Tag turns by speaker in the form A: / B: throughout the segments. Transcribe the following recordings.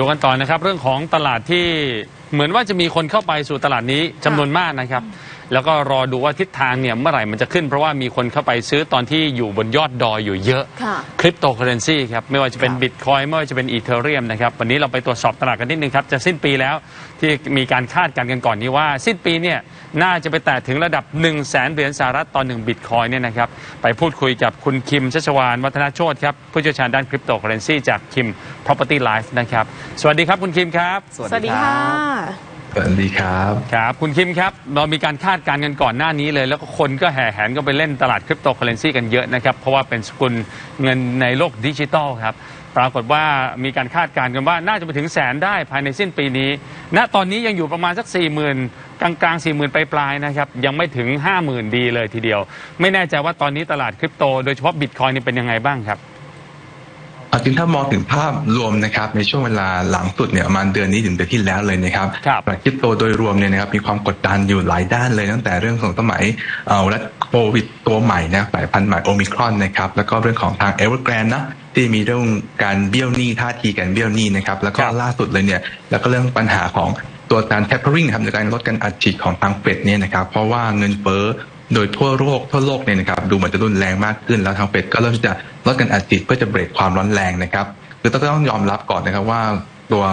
A: ดูกันต่อนะครับเรื่องของตลาดที่เหมือนว่าจะมีคนเข้าไปสู่ตลาดนี้จำนวนมากนะครับ แล้วก็รอดูว่าทิศทางเนี่ยเมื่อไหร่มันจะขึ้น เพราะว่ามีคนเข้าไปซื้อตอนที่อยู่บนยอดดอยอยู่เยอะ
B: ค่ะ
A: คริปโตเคอเรนซีครับไม่ว่าจะเป็น
B: ครับ
A: บิตคอยไม่ว่าจะเป็นอีเทเรียมนะครับวันนี้เราไปตรวจสอบตลาดกันนิดนึงครับจะสิ้นปีแล้วที่มีการคาดการณ์กันก่อนนี้ว่า สิ้นปีเนี่ยน่าจะไปแตะถึงระดับ 1 0 0 0 0แสนเหรียญสหรัฐต่อ1บิตคอยเนี่ยนะครับไปพูดคุยกับคุณคิมชัชวานวัฒนาโชตครับผู้เชี่ยวชาญด้านคริปโตเคอเรนซีจากคิม Property Life นะครับสวัสดีครับคุณคิมครับ
B: สวัสดีค่ะ
C: สวัสดีครับ
A: ครับ คุณคิมครับ เรามีการคาดการณ์กันก่อนหน้านี้เลย แล้วก็คนก็แห่แหนก็ไปเล่นตลาดคริปโตเคอเรนซีกันเยอะนะครับ เพราะว่าเป็นสกุลเงินในโลกดิจิตอลครับ ปรากฏว่ามีการคาดการณ์กันว่าน่าจะไปถึงแสนได้ภายในสิ้นปีนี้ ณตอนนี้ยังอยู่ประมาณสัก 4 0,000 กลางกลางๆ40,000ปลายปลายๆนะครับ ยังไม่ถึง 50,000 ดีเลยทีเดียว ไม่แน่ใจว่าตอนนี้ตลาดคริปโตโดยเฉพาะบิตคอยนี่เป็นยังไงบ้างครับ
C: จริงถ้ามองถึงภาพรวมนะครับในช่วงเวลาหลังสุดเนี่ยประมาณเดือนนี้ถึงเดือนที่แล้วเลยนะครับ
A: ครับ
C: ตลาดคริปโตโดยรวมเนี่ยนะครับมีความกดดันอยู่หลายด้านเลย ตั้งแต่เรื่องของสมัยเอ่อและโควิดตัวใหม่นะสายพันธุ์ใหม่โอมิครอนนะครับแล้วก็เรื่องของทางเอเวอร์แกรนนะที่มีเรื่องการเบี้ยวหนี้ท่าทีการเบี้ยวหนี้นะครับแล้วก็
A: ครับ
C: ล่าสุดเลยเนี่ยแล้วก็เรื่องปัญหาของตัวการ tapering ครับในการลดการอัดฉีดของทางเฟดเนี่ยนะครับเพราะว่าเงินเฟ้อ โดยทั่วโลกทั่วโลกเนี่ยนะครับดูเหมือนจะรุนแรงมากขึ้น แล้วทางเฟดก็เริ่มจะลดการอัดฉีดเพื่อจะเบรกความร้อนแรงนะครับคือต้องต้องยอมรับก่อนนะครับว่าตัว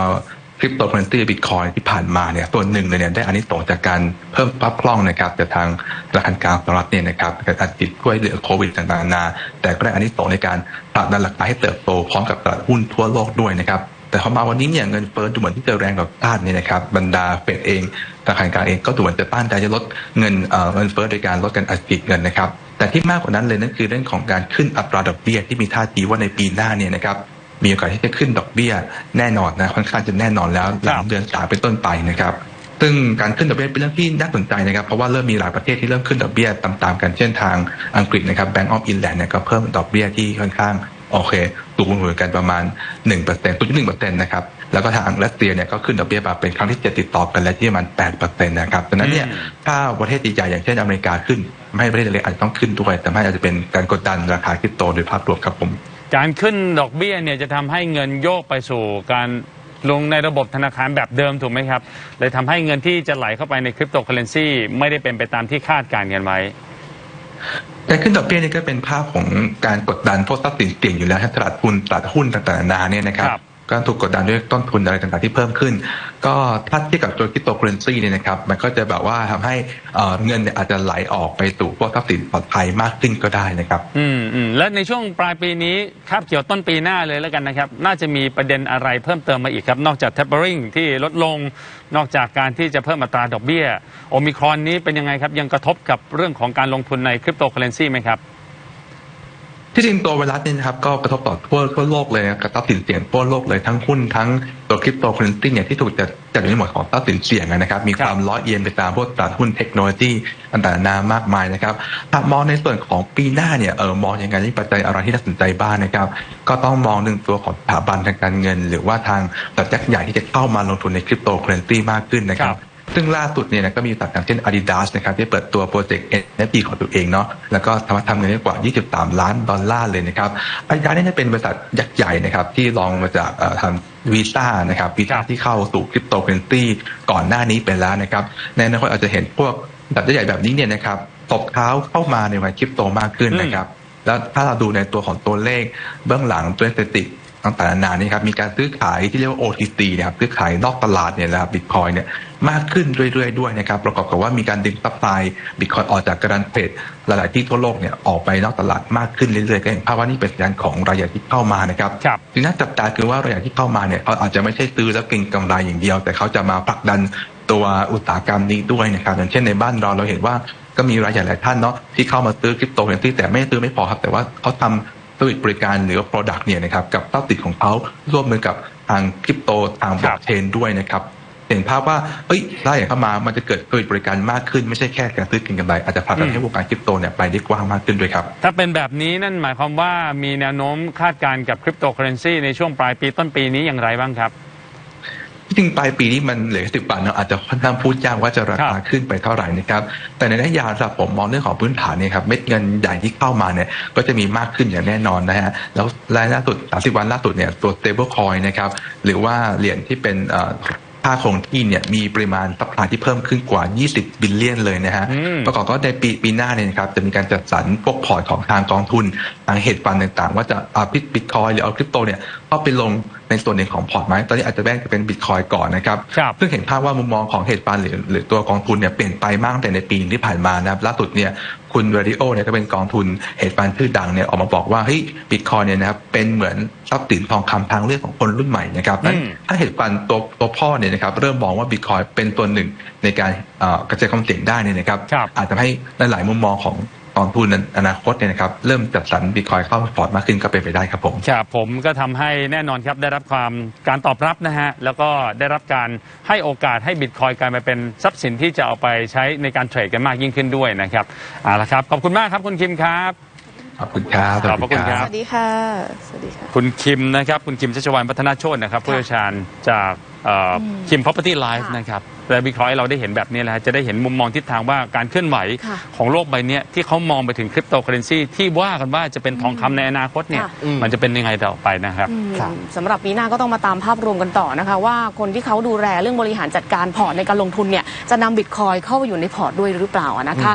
C: คริปโตเคอเรนซีบิตคอยที่ผ่านมาเนี่ยส่วนหนึ่งเลยเนี่ยได้อานิสงส์จากการเพิ่มความคล่องนะครับจากทางธนาคารกลางสหรัฐเนี่ยนะครับการอัดฉีดช่วยเหลือโควิดต่างๆนานาแต่ก็ได้อานิสงส์ในการผลักดันราคาให้เติบโตพร้อมกับตลาดหุ้นทั่วโลกด้วยนะครับ แต่พอมาวันนี้เนี่ยเงินเฟ้อดูเหมือนที่จะแรงกว่าต้านเนี่ยนะครับบรรดาเฟดเองธนาคารกลางเองก็ดูเหมือนจะต้านใจจะลดเงินเอ่อเงินเฟ้อโดยการลดการอัดฉีดเงินนะครับ แต่ที่มากกว่านั้นเลยนั่นคือเรื่องของการขึ้นอัตราดอกเบี้ยที่มีท่าทีว่าในปีหน้าเนี่ยนะครับมีโอกาสที่จะขึ้นดอกเบี้ยแน่นอนนะค่อนข้างจะแน่นอนแล้วหลังเดือนสามเป็นต้นไปนะครับซึ่งการขึ้นดอกเบี้ยเป็นเรื่องที่น่าสนใจนะครับ เพราะว่าเริ่มมีหลายประเทศที่เริ่มขึ้นดอกเบี้ยตามๆกันเช่นทางอังกฤษนะครับ Bank of England เนี่ยก็เพิ่มดอกเบี้ยที่ค่อนข้าง โอเคสูงเหมือนกันประมาณ1%เปอร์เซ็นต์1เปอร์เซ็นต์นะครับแล้วก็ทางรัสเซียเนี่ยก็ขึ้นดอกเบี้ยมาเป็นครั้งที่เจ็ดติดต่อกันและที่ประมาณ8เปอร์เซ็นต์นะครับดังนั้นเนี่ย
A: อืม
C: ถ้าประเทศใหญ่ๆอย่างเช่นอเมริกาขึ้น ไม่ให้ประเทศเล็กๆอาจจะต้องขึ้นด้วยแต่ไม่อาจจะเป็นการกดดันราคาคริปโตโดยภาพรวมครับผม
A: การขึ้นดอกเบี้ยเนี่ยจะทำให้เงินโยกไปสู่การลงในระบบธนาคารแบบเดิมถูกไหมครับเลยทำให้เงินที่จะไหลเข้าไปในคริปโตเคอเรนซีไม่ได้เป็นไปตามที่คาดการณ์กันไว้
C: การขึ้นดอกเบี้ยนี่ก็เป็นภาพของการกดดันพวกทรัพย์สินเสี่ยงอยู่แล้วทั้งตลาดหุ้นตลาดหุ้นต่างๆนานาเนี่ยนะครับ
A: ครับ
C: ก็ถูกกดดันด้วยต้นทุนอะไรต่างๆที่เพิ่มขึ้น ก็ถ้าเทียบกับตัวคริปโตเคอเรนซีเนี่ยนะครับ มันก็จะแบบว่าทำให้เงินเนี่ยอาจจะไหลออกไปสู่พวกทรัพย์สินปลอดภัยมากขึ้นก็ได้นะครับ
A: อืมอืมและในช่วงปลายปีนี้คาบเกี่ยวต้นปีหน้าเลยแล้วกันนะครับ น่าจะมีประเด็นอะไรเพิ่มเติมมาอีกครับ นอกจาก tapering ที่ลดลง นอกจากการที่จะเพิ่มอัตราดอกเบี้ย โอมิครอนนี้เป็นยังไงครับ ยังกระทบกับเรื่องของการลงทุนในคริปโตเคอเรนซีไหมครับ
C: ที่จริงตัวไวรัสเนี่ยนะครับก็กระทบต่อทั่วทั่วโลกเลยนะครับทรัพย์สินเสี่ยงทั่วโลกเลยทั้งหุ้นทั้งตัวคริปโตเคอเรนซีเนี่ยที่ถูกจัดจัดอยู่ในหมวดของทรัพย์สินเสี่ยงนะครับ มีความล้อเอียงไปตามพวกตลาดหุ้นเทคโนโลยีต่างๆนานามากมายนะครับถ้ามองในส่วนของปีหน้าเนี่ยเออมองยังไงที่ปัจจัยอะไรที่น่าสนใจบ้างนะครับ ก็ต้องมองหนึ่งตัวของสถาบันทางการเงิน หรือว่าทางบริษัทยักษ์ใหญ่ที่จะเข้ามาลงทุนในคริปโตเคอเรนซีมากขึ้นนะครั
A: ครับบ
C: ซึ่งล่าสุดเนี่ยนะก็มีบริษัทอย่างเช่น Adidas นะครับที่เปิดตัวโปรเจกต์ NFT ของตัวเองเนาะแล้วก็สามารถทำเงินได้กว่า 23 ล้านดอลลาร์เลยนะครับ Adidas เนี่ยเป็นบริษัทยักษ์ใหญ่นะครับที่ลองมาจากเอ่อทางวีซ่านะครับวีซ่า
A: ครับ
C: ที่เข้าสู่คริปโตเคอเรนซีก่อนหน้านี้ไปแล้วนะครับในอนาคตอาจจะเห็นพวกบริษัทใหญ่แบบนี้เนี่ยนะครับตบเท้าเข้ามาในวันคริปโตมากขึ้นนะครับแล้วถ้าเราดูในตัวของตัวเลขเบื้องหลังตัวสถิติ ต่างๆนานานี่ครับมีการซื้อขายที่เรียกว่า OTC นะครับซื้อขายนอกตลาดเนี่ยนะครับบิตคอยเนี่ยมากขึ้นเรื่อยๆด้วยนะครับประกอบกับว่ามีการดึงซัพพลายบิตคอยออกจากกระดานเทรดหลายๆที่ทั่วโลกเนี่ยออกไปนอกตลาดมากขึ้นเรื่อยๆก็เห็นภาพว่านี่เป็นสัญญาณของรายใหญ่ที่เข้ามานะครับ
A: ครับ
C: สิ่งน่าจับตาคือว่ารายใหญ่ที่เข้ามาเนี่ยเขาอาจจะไม่ใช่ซื้อแล้วเก็งกำไรอย่างเดียว แต่เขาจะมาผลักดันตัวอุตสาหกรรมนี้ด้วยนะครับอย่างเช่นในบ้านเราเราเห็นว่าก็มีรายใหญ่หลายท่านเนาะที่เข้ามาซื้อคริปโตเคอเรนซีแต่ไม่ซื้อไม่พอครับ แต่ว่าเขาทำ สวิตบริการหรือว่า Product เนี่ยนะครับกับทรัพย์สินของเขาร่วมมือกับทางคริปโตทางบ
A: ครั
C: ล็อบกเชนด้วยนะครับเห็นภาพว่าเอ้ยถ้าอย่างเข้ามา มันจะเกิดสวิตบริการมากขึ้น ไม่ใช่แค่การซื้อเกินกำไรอาจจะผลักดันให้วงการคริปโตเนี่ยไปได้กว้างมากขึ้นด้วยครับ
A: ถ้าเป็นแบบนี้นั่นหมายความว่ามีแนวโน้มคาดการณ์กับคริปโตเคอเรนซีในช่วงปลายปีต้นปีนี้อย่างไรบ้างครับ
C: จจริงๆปลายปีนี้มันเหลือสิบวันเนาะอาจจะค่อนข้างพูดยากว่าจะราคาขึ้นไปเท่าไหร่นะครับ แต่ในระยะยาวสำหรับผมมองเรื่องของพื้นฐานเนี่ยครับเม็ดเงินใหญ่ที่เข้ามาเนี่ยก็จะมีมากขึ้นอย่างแน่นอนนะฮะแล้วรายล่าสุด30 วันล่าสุดเนี่ยตัว stable coin นะครับหรือว่าเหรียญที่เป็นเอ่อค่าคงที่เนี่ยมีปริมาณสัพพลายที่เพิ่มขึ้นกว่า 20 บิลเลียนเลยนะฮะ
A: อืม
C: ประกอบก็ในปีปีหน้าเนี่ยนะครับจะมีการจัดสรรพวกพอร์ตของทางกองทุนทางเหตุฟันต่างๆ ว่าจะเอาพิบิตคอยหรือเอาคริปโตเนี่ยเข้าไปลง ในส่วนหนึ่งของพอร์ตไหมตอนนี้อาจจะแบ่งจะเป็นบิตคอยก่อนนะครับ
A: ครับ
C: ซึ่งเห็นภาพว่ามุมมองของเหตุฟันหรือหรือตัวกองทุนเนี่ยเปลี่ยนไปมากตั้งแต่ในปีที่ผ่านมานะครับล่าสุดเนี่ยคุณเรดิโอเนี่ยก็เป็นกองทุนเหตุฟันชื่อดังเนี่ยออกมาบอกว่าเฮ้ยบิตคอยเนี่ยนะครับเป็นเหมือนทรัพย์สินทองคำทางเลือกของคนรุ่นใหม่นะครับนั้น
A: อืม
C: ถ้าเหตุฟันตัวตัวพ่อเนี่ยนะครับเริ่มมองว่าบิตคอยเป็นตัวหนึ่งในการเอ่อกระจายความเสี่ยงได้เนี่ยนะครับ
A: ครับ
C: อาจจะให้หลายๆมุมมองของ กองทุนอนาคตเนี่ยนะครับเริ่มจัดสรรบิตคอยเข้าพอร์ตมากขึ้นก็เป็นไปได้ครับผม
A: ครับผมก็ทำให้แน่นอนครับได้รับความการตอบรับนะฮะแล้วก็ได้รับการให้โอกาสให้บิตคอยกลายมาเป็นทรัพย์สินที่จะเอาไปใช้ในการเทรดกันมากยิ่งขึ้นด้วยนะครับเอาละครับขอบคุณมากครับคุณคิมครับ
C: ขอบคุณครับ
A: ขอบพระคุณครับ
B: สวัสดีค่ะ สวัสดีค่ะ
A: คุณคิมนะครับ คุณคิมชัชวานพัฒนาโชตนะครับผู้เชี่ยวชาญจากคิม Property Life
B: ค่ะ
A: นะครับและวิเคราะห์ให้เราได้เห็นแบบนี้แหละฮะจะได้เห็นมุมมองทิศทางว่าการเคลื่อนไหว
B: ค่ะ
A: ของโลกใบเนี้ยที่เขามองไปถึงคริปโตเคอเรนซีที่ว่ากันว่าจะเป็นทองคำในอนาคตเนี่ย
B: ค่ะ
A: มันจะเป็นยังไงต่อไปนะครับ
B: อืม
D: ครับ
B: สำหรับปีหน้าก็ต้องมาตามภาพรวมกันต่อนะคะ ว่าคนที่เขาดูแลเรื่องบริหารจัดการพอร์ตในการลงทุนเนี่ยจะนำบิตคอยเข้าไปอยู่ในพอร์ตด้วยหรือเปล่าอะนะคะ